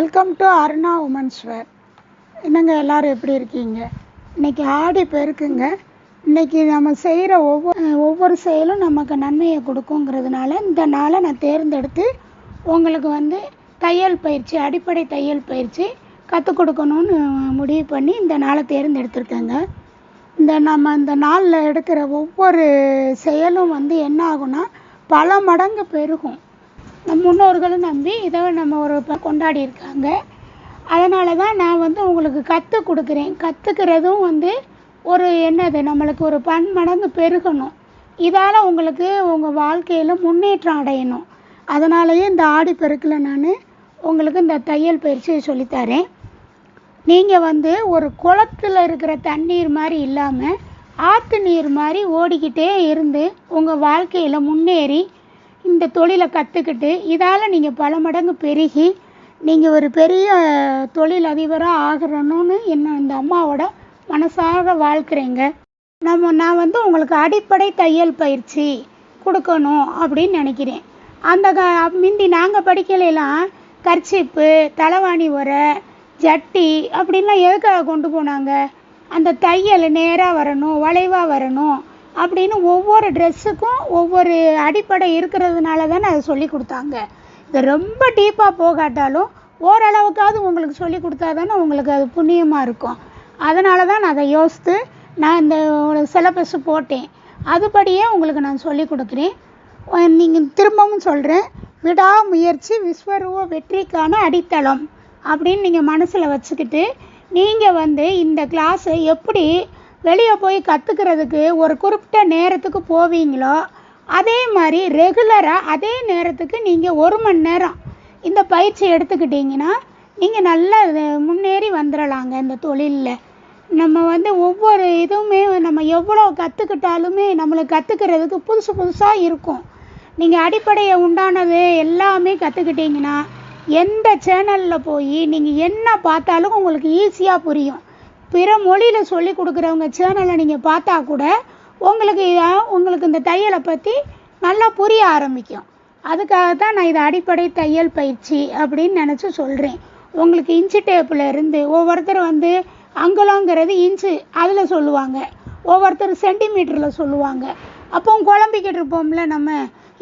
Welcome to Aruna women's wear என்னங்க எல்லாரும் எப்படி இருக்கீங்க? இன்னைக்கு ஆடி பெருக்குங்க. இன்னைக்கு நம்ம செய்கிற ஒவ்வொரு ஒவ்வொரு செயலும் நமக்கு நன்மையை கொடுக்குங்கிறதுனால இந்த நாளை நான் தேர்ந்தெடுத்து உங்களுக்கு வந்து தையல் பயிற்சி அடிப்படை தையல் பயிற்சி கற்றுக் கொடுக்கணும்னு முடிவு பண்ணி இந்த நாளை தேர்ந்தெடுத்திருக்கேங்க. இந்த நம்ம இந்த நாளில் எடுக்கிற ஒவ்வொரு செயலும் வந்து என்ன ஆகும்னா பல மடங்கு பெருகும். நம் முன்னோர்களும் நம்பி இதை நம்ம ஒரு கொண்டாடி இருக்காங்க. அதனால தான் நான் வந்து உங்களுக்கு கற்றுக் கொடுக்குறேன். கற்றுக்கிறதும் வந்து ஒரு என்னது? நம்மளுக்கு ஒரு பன்மடங்கு பெருகணும். இதால் உங்களுக்கு உங்கள் வாழ்க்கையில் முன்னேற்றம் அடையணும். அதனாலயே இந்த ஆடி பெருக்கில் நான் உங்களுக்கு இந்த தையல் பயிற்சியை சொல்லித்தரேன் நீங்கள் வந்து ஒரு குளத்துல இருக்கிற தண்ணீர் மாதிரி இல்லாமல் ஆற்று நீர் மாதிரி ஓடிக்கிட்டே இருந்து உங்கள் வாழ்க்கையில் முன்னேறி இந்த தொழிலை கற்றுக்கிட்டு இதால் நீங்கள் பல மடங்கு பெருகி நீங்கள் ஒரு பெரிய தொழில் அதிபராக ஆகிறணும்னு என்ன இந்த அம்மாவோட மனசாக வாழ்க்கிறேங்க. நம்ம நான் வந்து உங்களுக்கு அடிப்படை தையல் பயிற்சி கொடுக்கணும் அப்படின்னு நினைக்கிறேன். அந்த க முந்தி நாங்கள் படிக்கலாம் கர்ச்சிப்பு தலைவாணி உரை ஜட்டி அப்படின்லாம் எதுக்காக கொண்டு போனாங்க? அந்த தையல் நேராக வரணும் வளைவாக வரணும் அப்படின்னு ஒவ்வொரு ட்ரெஸ்ஸுக்கும் ஒவ்வொரு அடிப்படை இருக்கிறதுனால தானே அதை சொல்லி கொடுத்தாங்க. இது ரொம்ப டீப்பாக போகாட்டாலும் ஓரளவுக்காவது உங்களுக்கு சொல்லி கொடுத்தா தானே உங்களுக்கு அது புண்ணியமாக இருக்கும். அதனால தான் நான் அதை யோசித்து நான் இந்த சிலபஸ் போட்டேன். அதுபடியே உங்களுக்கு நான் சொல்லி கொடுக்குறேன். நீங்கள் திரும்பவும் சொல்கிறேன் விடாமுயற்சி விஸ்வரூப வெற்றிக்கான அடித்தளம் அப்படின்னு நீங்கள் மனசில் வச்சுக்கிட்டு நீங்கள் வந்து இந்த கிளாஸை எப்படி வெளியே போய் கற்றுக்கிறதுக்கு ஒரு குறிப்பிட்ட நேரத்துக்கு போவீங்களோ அதே மாதிரி ரெகுலராக அதே நேரத்துக்கு நீங்கள் ஒரு மணி நேரம் இந்த பயிற்சி எடுத்துக்கிட்டிங்கன்னா நீங்கள் நல்ல முன்னேறி வந்துடலாங்க இந்த தொழிலில். நம்ம வந்து ஒவ்வொரு இதுவுமே நம்ம எவ்வளோ கற்றுக்கிட்டாலுமே நம்மளுக்கு கற்றுக்கிறதுக்கு புதுசு புதுசாக இருக்கும். நீங்கள் அடிப்படையை உண்டானது எல்லாமே கற்றுக்கிட்டிங்கன்னா எந்த சேனலில் போய் நீங்கள் என்ன பார்த்தாலும் உங்களுக்கு ஈஸியாக புரியும். பிற மொழியில் சொல்லி கொடுக்குறவங்க சேனலை நீங்கள் பார்த்தா கூட உங்களுக்கு உங்களுக்கு இந்த தையலை பற்றி நல்லா புரிய ஆரம்பிக்கும். அதுக்காக தான் நான் இதை அடிப்படை தையல் பயிற்சி அப்படின்னு நினச்சி சொல்கிறேன் உங்களுக்கு இன்ச்சு டேப்பில் இருந்து ஒவ்வொருத்தர் வந்து அங்குலங்கிறது இன்ச்சு அதில் சொல்லுவாங்க. ஒவ்வொருத்தர் சென்டிமீட்டரில் சொல்லுவாங்க. அப்போ குழம்பிக்கிட்டு இருப்போம்ல நம்ம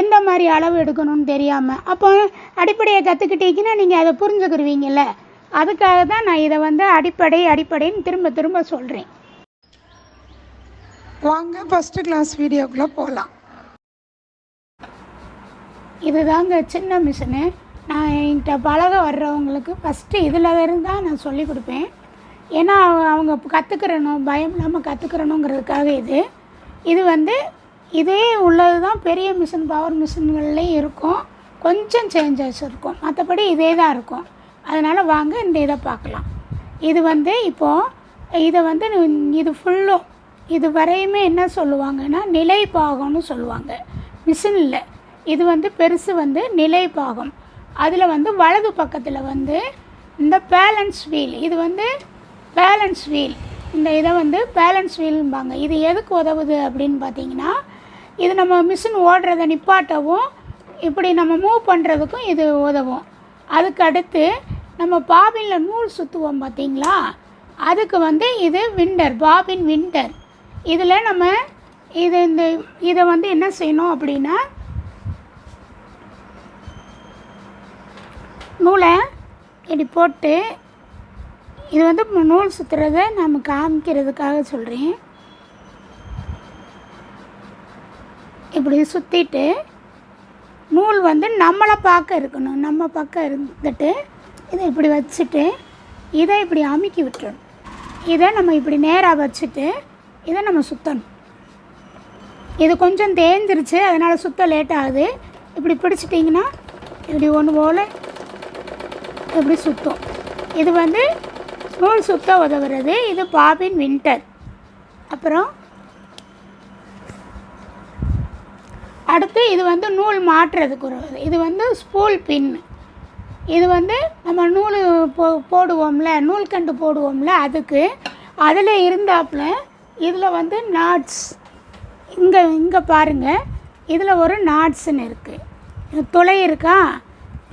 எந்த மாதிரி அளவு எடுக்கணும்னு தெரியாமல் அப்போ அடிப்படையை கற்றுக்கிட்டீங்கன்னா நீங்கள் அதை புரிஞ்சுக்கிருவீங்கல்ல. அதுக்காக தான் நான் இதை வந்து அடிப்படை அடிப்படைன்னு திரும்ப திரும்ப சொல்கிறேன் வாங்க ஃபஸ்ட்டு கிளாஸ் வீடியோக்குள்ளே போகலாம் இதுதாங்க சின்ன மிஷினு நான் என்கிட்ட பழக வர்றவங்களுக்கு ஃபஸ்ட்டு இதில் இருந்தால் நான் சொல்லி கொடுப்பேன். ஏன்னா அவங்க- அவங்க கற்றுக்கிறணும் பயம் இல்லாமல் கற்றுக்கிறணுங்கிறதுக்காக இது. இது வந்து இதே உள்ளது தான் பெரிய மிஷின் பவர் மிஷின்கள்லேயும் இருக்கும். கொஞ்சம் சேஞ்சஸ் இருக்கும். மற்றபடி இதே தான் இருக்கும். அதனால் வாங்க இந்த இதை பார்க்கலாம். இது வந்து இப்போது இதை வந்து இது ஃபுல்லும் இது வரையுமே என்ன சொல்லுவாங்கன்னா நிலை பாகம்னு சொல்லுவாங்க மிஷினில் இது வந்து பெருசு வந்து நிலை பாகம் அதில் வந்து வலது பக்கத்தில் வந்து இந்த பேலன்ஸ் வீல் இது வந்து பேலன்ஸ் வீல் இந்த இதை வந்து பேலன்ஸ் வீல்பாங்க இது எதுக்கு உதவுது அப்படின்னு பார்த்தீங்கன்னா இது நம்ம மிஷின் ஓடுறதை நிப்பாட்டவும் இப்படி நம்ம மூவ் பண்ணுறதுக்கும் இது உதவும். அதுக்கு அடுத்து நம்ம பாபினில் நூல் சுற்றுவோம் பார்த்தீங்களா அதுக்கு வந்து இது விண்டர் பாபின் விண்டர் இதில் நம்ம இது இந்த இதை வந்து என்ன செய்யணும் அப்படின்னா நூலை இப்படி போட்டு இது வந்து நூல் சுற்றுறத நம்ம காமிக்கிறதுக்காக சொல்கிறேன் இப்படி சுற்றிட்டு நூல் வந்து நம்மளை பார்க்க இருக்கணும் நம்ம பக்கம் இருந்துட்டு இதை இப்படி வச்சுட்டு இதை இப்படி அமுக்கி விட்டுறணும். இதை நம்ம இப்படி நேராக வச்சுட்டு இதை நம்ம சுற்றணும் இது கொஞ்சம் தேஞ்சிருச்சு அதனால் சுத்த லேட் ஆகுது. இப்படி பிடிச்சிட்டிங்கன்னா இப்படி ஒன்று போல் இப்படி சுற்றும் இது வந்து நூல் சுத்த உதவுறது. இது பாபின் வின்டர் அப்புறம் அடுத்து இது வந்து நூல் மாற்றுறதுக்கு ஒரு இது வந்து ஸ்பூல் பின்னு இது வந்து நம்ம நூல் போ போடுவோம்ல நூல்கண்டு போடுவோம்ல அதுக்கு. அதில் இருந்தாப்புல இதில் வந்து நாட்ஸ் இங்கே இங்கே பாருங்கள் இதில் ஒரு நாட்ஸ்ன்னு இருக்குது துளை இருக்கா?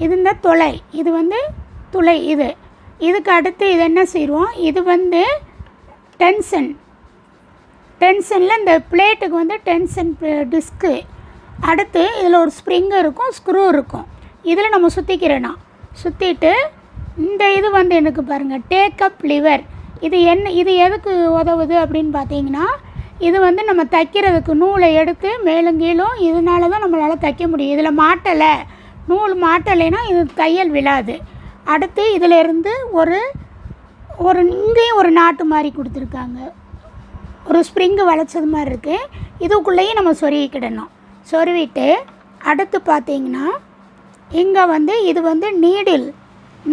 இது இந்த துளை. இது வந்து துளை இது. இதுக்கு அடுத்து இது என்ன செய்வோம்? இது வந்து டென்ஷன் டென்ஷனில் இந்த பிளேட்டுக்கு வந்து டென்ஷன் டிஸ்க்கு அடுத்து இதில் ஒரு ஸ்ப்ரிங் இருக்கும் ஸ்க்ரூ இருக்கும். இதில் நம்ம சுற்றிக்கிறேன்னா சுற்றிட்டு இந்த இது வந்து எனக்கு பாருங்கள் டேக்கப் லிவர் இது என்ன இது எதுக்கு உதவுது அப்படின்னு பார்த்தீங்கன்னா இது வந்து நம்ம தைக்கிறதுக்கு நூலை எடுத்து மேலும் கீழும் இதனால தான் நம்மளால் தைக்க முடியும். இதில் மாட்டலை. நூல் மாட்டலைன்னா இது தையல் விழாது. அடுத்து இதில் இருந்து ஒரு ஒரு இங்கேயும் ஒரு நாட்டு மாதிரி கொடுத்துருக்காங்க. ஒரு ஸ்ப்ரிங்கு வளைச்சது மாதிரி இருக்குது இதுக்குள்ளேயும் நம்ம சொருகிக்கிடணும். சொருவிட்டு அடுத்து பார்த்தீங்கன்னா இங்கே வந்து இது வந்து நீடில்.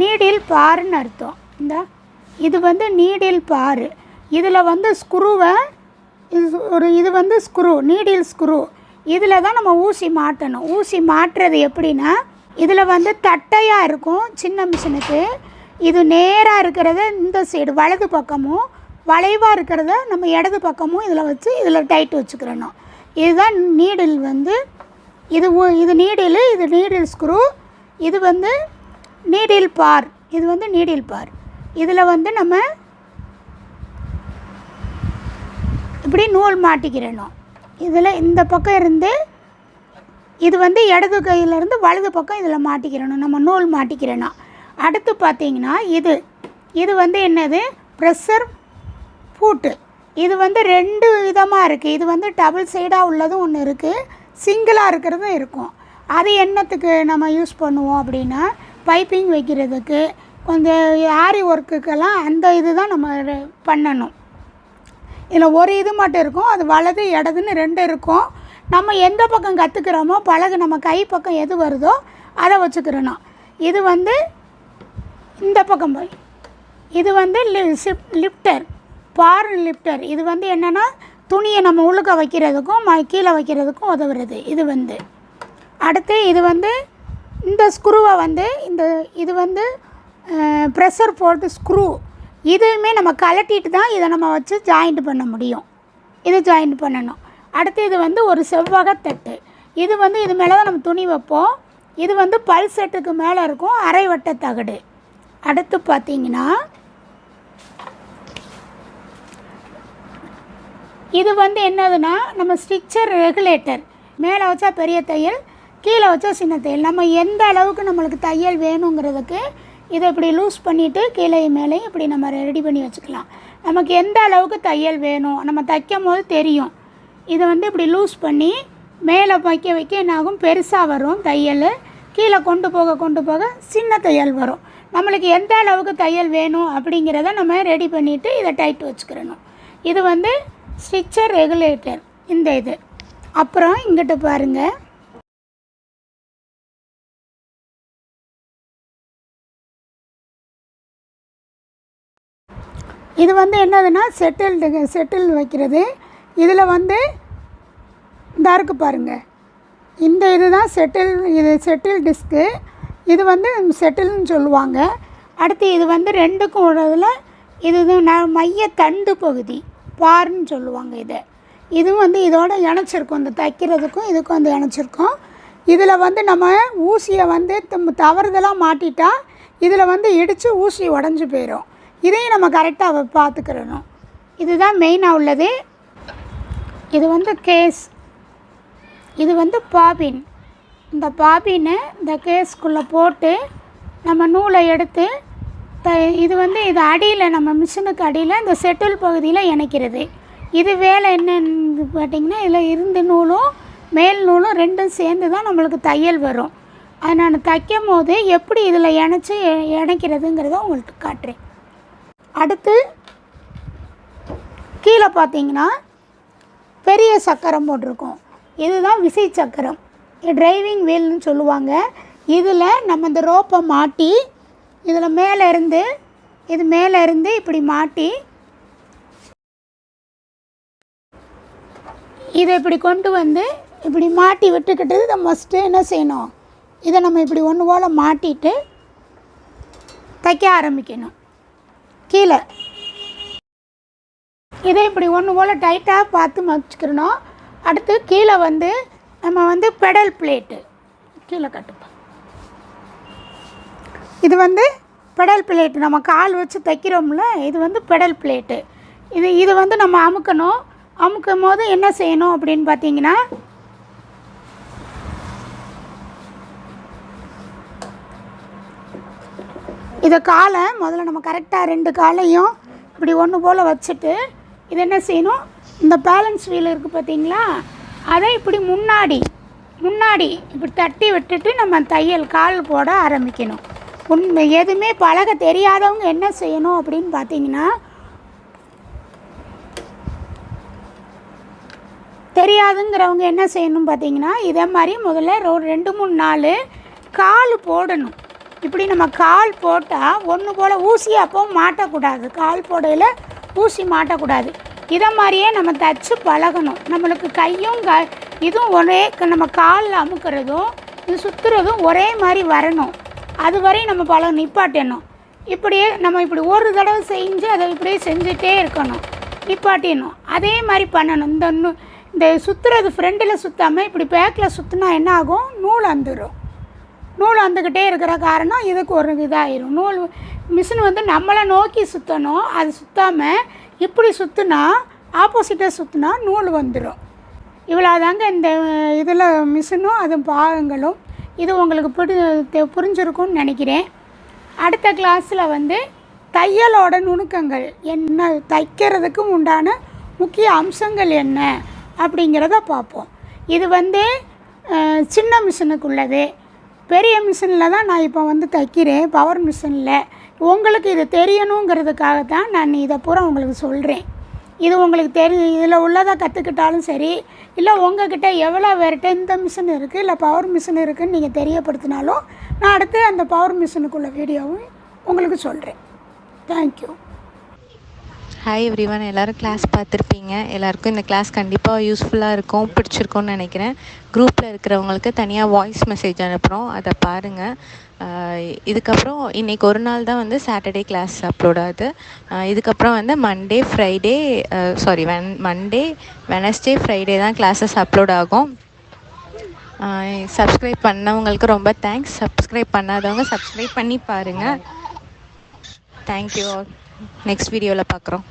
நீடில் பாருன்னு அர்த்தம். இந்த இது வந்து நீடில் பாரு இதில் வந்து ஸ்க்ரூவை இது ஒரு இது வந்து ஸ்க்ரூ நீடில் ஸ்க்ரூ. இதில் தான் நம்ம ஊசி மாட்டணும். ஊசி மாட்டுறது எப்படின்னா இதில் வந்து தட்டையாக இருக்கும் சின்ன மிஷினுக்கு. இது நேராக இருக்கிறத இந்த சைடு வலது பக்கமும் வளைவாக இருக்கிறத நம்ம இடது பக்கமும் இதில் வச்சு இதில் டைட் வச்சுக்கிறணும். இதுதான் நீடில் வந்து இது இது நீடில் இது நீடில் ஸ்க்ரூ இது வந்து நீடில் பார் இது வந்து நீடில் பார். இதில் வந்து நம்ம இப்படி நூல் மாட்டிக்கிறணும். இதில் இந்த பக்கம் இருந்து இது வந்து இடது கையிலேருந்து வலது பக்கம் இதில் மாட்டிக்கிறணும். நம்ம நூல் மாட்டிக்கிறணும் அடுத்து பார்த்தீங்கன்னா இது. இது வந்து என்னது? ப்ரெஷர் பூட்டு. இது வந்து ரெண்டு விதமாக இருக்குது இது வந்து டபுள் சைடாக உள்ளதும் ஒன்று இருக்குது சிங்கிளாக இருக்கிறதும் இருக்கும். அது என்னத்துக்கு நம்ம யூஸ் பண்ணுவோம் அப்படின்னா பைப்பிங் வைக்கிறதுக்கு கொஞ்சம் ஆரி ஒர்க்குக்கெல்லாம் அந்த இது தான் நம்ம பண்ணணும். இதில் ஒரு இது மட்டும் இருக்கும் அது வலது இடதுன்னு ரெண்டு இருக்கும். நம்ம எந்த பக்கம் கற்றுக்கிறோமோ பழகு நம்ம கை பக்கம் எது வருதோ அதை வச்சுக்கிறணும். இது வந்து இந்த பக்கம் போய். இது வந்து லி- ஷிப் லிஃப்டர் பார் லிஃப்டர் இது வந்து என்னென்னா துணியை நம்ம உள்ளுக்க வைக்கிறதுக்கும் ம கீழே வைக்கிறதுக்கும் உதவுறது. இது வந்து. அடுத்து இது வந்து இந்த ஸ்க்ரூவை வந்து இந்த இது வந்து ப்ரெஷர் போட்டு ஸ்க்ரூ இதுவுமே நம்ம கலட்டிட்டு தான் இதை நம்ம வச்சு ஜாயிண்ட் பண்ண முடியும். இது ஜாயிண்ட் பண்ணணும். அடுத்து இது வந்து ஒரு செவ்வகத்தட்டு இது வந்து இது மேலே தான் நம்ம துணி வைப்போம். இது வந்து பல் செட்டுக்கு மேலே இருக்கும் அரை வட்ட தகடு. அடுத்து பார்த்தீங்கன்னா இது வந்து என்னதுன்னா நம்ம ஸ்ட்ரிக்சர் ரெகுலேட்டர். மேலே வச்சா பெரிய தையல் கீழே வச்சா சின்ன தையல். நம்ம எந்த அளவுக்கு நம்மளுக்கு தையல் வேணுங்கிறதுக்கு இதை இப்படி லூஸ் பண்ணிவிட்டு கீழே மேலேயும் இப்படி நம்ம ரெடி பண்ணி வச்சுக்கலாம். நமக்கு எந்த அளவுக்கு தையல் வேணும் நம்ம தைக்கும் போது தெரியும். இதை வந்து இப்படி லூஸ் பண்ணி மேலே வைக்க வைக்க என்னாகும்? பெருசாக வரும் தையல். கீழே கொண்டு போக கொண்டு போக சின்ன தையல் வரும். நம்மளுக்கு எந்த அளவுக்கு தையல் வேணும் அப்படிங்கிறத நம்ம ரெடி பண்ணிவிட்டு இதை டைட் வச்சுக்கிறணும். இது வந்து ஸ்டிச்சர் ரெகுலேட்டர் இந்த இது. அப்புறம் இங்கிட்ட பாருங்கள் இது வந்து என்னதுன்னா செட்டில்டு செட்டில் வைக்கிறது. இதில் வந்து இந்த இருக்குது பாருங்கள் இந்த இது தான் செட்டில் இது செட்டில் டிஸ்க்கு இது வந்து செட்டில்னு சொல்லுவாங்க. அடுத்து இது வந்து ரெண்டுக்கும் உள்ளதில் இது ந- மைய தண்டு பகுதி. பார்ன்னு சொல்லுவாங்க இதை. இதுவும் வந்து இதோட இணைச்சிருக்கும். இந்த தைக்கிறதுக்கும் இதுக்கும் வந்து இணைச்சிருக்கும். இதில் வந்து நம்ம ஊசியை வந்து தம்- தவறுதலாக மாட்டிட்டா இதில் வந்து இடித்து ஊசி உடஞ்சி போயிடும் இதையும் நம்ம கரெக்டாக பார்த்துக்கிறணும் இதுதான் மெயினாக உள்ளது. இது வந்து கேஸ் இது வந்து பாபின். இந்த பாபினை இந்த கேஸ்க்குள்ளே போட்டு நம்ம நூலை எடுத்து த இது வந்து இது அடியில் நம்ம மிஷினுக்கு அடியில் இந்த செட்டில் பகுதியில் இணைக்கிறது. இது வேலை என்னன்னு பார்த்தீங்கன்னா இதில் இருந்து நூலும் மேல் நூலும் ரெண்டும் சேர்ந்து தான் நம்மளுக்கு தையல் வரும். அது நான் தைக்கும் போது எப்படி இதில் இணைச்சி இணைக்கிறதுங்கிறத உங்களுக்கு காட்டுறேன். அடுத்து கீழே பார்த்தீங்கன்னா பெரிய சக்கரம் போட்டிருக்கோம். இதுதான் விசை சக்கரம். டிரைவிங் வீல்னு சொல்லுவாங்க. இதில் நம்ம இந்த ரோப்பை மாட்டி இதில் மேலே இருந்து இது மேலே இருந்து இப்படி மாட்டி இதை இப்படி கொண்டு வந்து இப்படி மாட்டி விட்டுக்கிட்டு இதை மஸ்ட்டு என்ன செய்யணும்? இதை நம்ம இப்படி ஒன்று போல் மாட்டிட்டு தைக்க ஆரம்பிக்கணும். கீழே. இதை இப்படி ஒன்று போல் டைட்டாக பார்த்து வச்சுக்கிறணும் அடுத்து கீழே வந்து நம்ம வந்து பெடல் பிளேட்டு கீழே கட்டுப்போம் இது வந்து பெடல் பிளேட்டு. நம்ம கால் வச்சு தைக்கிறோம்ல இது வந்து பெடல் பிளேட்டு. இது இது வந்து நம்ம அமுக்கணும். அமுக்கும் போது என்ன செய்யணும் அப்படின்னு பார்த்தீங்கன்னா இதை காலை முதல்ல நம்ம கரெக்டாக ரெண்டு காலையும் இப்படி ஒன்று போல் வச்சுட்டு இது என்ன செய்யணும்? இந்த பேலன்ஸ் வீல் இருக்குது பார்த்தீங்களா? அதை இப்படி முன்னாடி முன்னாடி இப்படி தட்டி விட்டுட்டு நம்ம தையல் கால் போட ஆரம்பிக்கணும். உண்மை. எதுவுமே பழக தெரியாதவங்க என்ன செய்யணும் அப்படின்னு பார்த்தீங்கன்னா தெரியாதுங்கிறவங்க என்ன செய்யணும் பார்த்தீங்கன்னா இதே மாதிரி முதல்ல ரோ ரெண்டு மூணு நாள் கால் போடணும். இப்படி நம்ம கால் போட்டால் ஒன்று போல் ஊசி அப்போ மாட்டக்கூடாது. கால் போடையில் ஊசி மாட்டக்கூடாது. இதை மாதிரியே நம்ம தச்சு பழகணும். நம்மளுக்கு கையும் க இதுவும் ஒரே க- நம்ம காலில் அமுக்கிறதும் இது சுற்றுறதும் ஒரே மாதிரி வரணும். அது வரையும் நம்ம பழம் நிப்பாட்டணும் இப்படியே நம்ம இப்படி ஒரு தடவை செஞ்சு அதை இப்படியே செஞ்சுட்டே இருக்கணும். நிப்பாட்டிடணும். அதே மாதிரி பண்ணணும். இந்த நூ- இந்த சுற்றுறது ஃப்ரெண்டில் சுற்றாமல் இப்படி பேக்கில் சுற்றினா என்ன ஆகும்? நூல் வந்துடும் நூல் வந்துக்கிட்டே இருக்கிற காரணம் இதுக்கு ஒரு இதாகிடும் நூல் மிஷின் வந்து நம்மளை நோக்கி சுற்றணும் அது சுற்றாமல் இப்படி சுற்றுனா ஆப்போசிட்டாக சுற்றினா நூல் வந்துடும் இவ்வளோதாங்க இந்த இதில் மிஷினும் அது பாகங்களும். இது உங்களுக்கு பிடி புரிஞ்சிருக்கும்னு நினைக்கிறேன். அடுத்த கிளாஸில் வந்து தையலோட நுணுக்கங்கள் என்ன தைக்கிறதுக்கு உண்டான முக்கிய அம்சங்கள் என்ன அப்படிங்கிறத பார்ப்போம். இது வந்து சின்ன மிஷினுக்கு உள்ளது பெரிய மிஷினில் தான் நான் இப்போ வந்து தைக்கிறேன் பவர் மிஷினில். உங்களுக்கு இது தெரியணுங்கிறதுக்காக தான் நான் இதை பூரா உங்களுக்கு சொல்கிறேன் இது உங்களுக்கு தெரி இதில் உள்ளதை கற்றுக்கிட்டாலும் சரி இல்லை உங்ககிட்ட எவ்வளோ வேறுட்ட இந்த மிஷின் இருக்குது இல்லை பவர் மிஷின் இருக்குதுன்னு நீங்கள் தெரியப்படுத்தினாலும் நான் அடுத்து அந்த பவர் மிஷினுக்குள்ள வீடியோவும் உங்களுக்கு சொல்கிறேன் தேங்க்யூ ஹாய் எவ்ரிவன் எல்லோரும் கிளாஸ் பார்த்துருப்பீங்க. எல்லாருக்கும் இந்த கிளாஸ் கண்டிப்பாக யூஸ்ஃபுல்லாக இருக்கும் பிடிச்சிருக்கும்னு நினைக்கிறேன். குரூப்பில் இருக்கிறவங்களுக்கு தனியாக வாய்ஸ் மெசேஜ் அனுப்புகிறோம் அதை பாருங்கள் இதுக்கப்புறம் இன்றைக்கி ஒரு நாள் தான் வந்து சாட்டர்டே கிளாஸ் அப்லோட் ஆகுது. இதுக்கப்புறம் வந்து Monday Friday sorry when Monday Wednesday Friday தான் கிளாஸஸ் அப்லோட் ஆகும். சப்ஸ்கிரைப் பண்ணவங்களுக்கு ரொம்ப தேங்க்ஸ் சப்ஸ்கிரைப் பண்ணாதவங்க சப்ஸ்கிரைப் பண்ணி பாருங்கள் தேங்க்யூ நெக்ஸ்ட் வீடியோவில் பார்க்குறோம்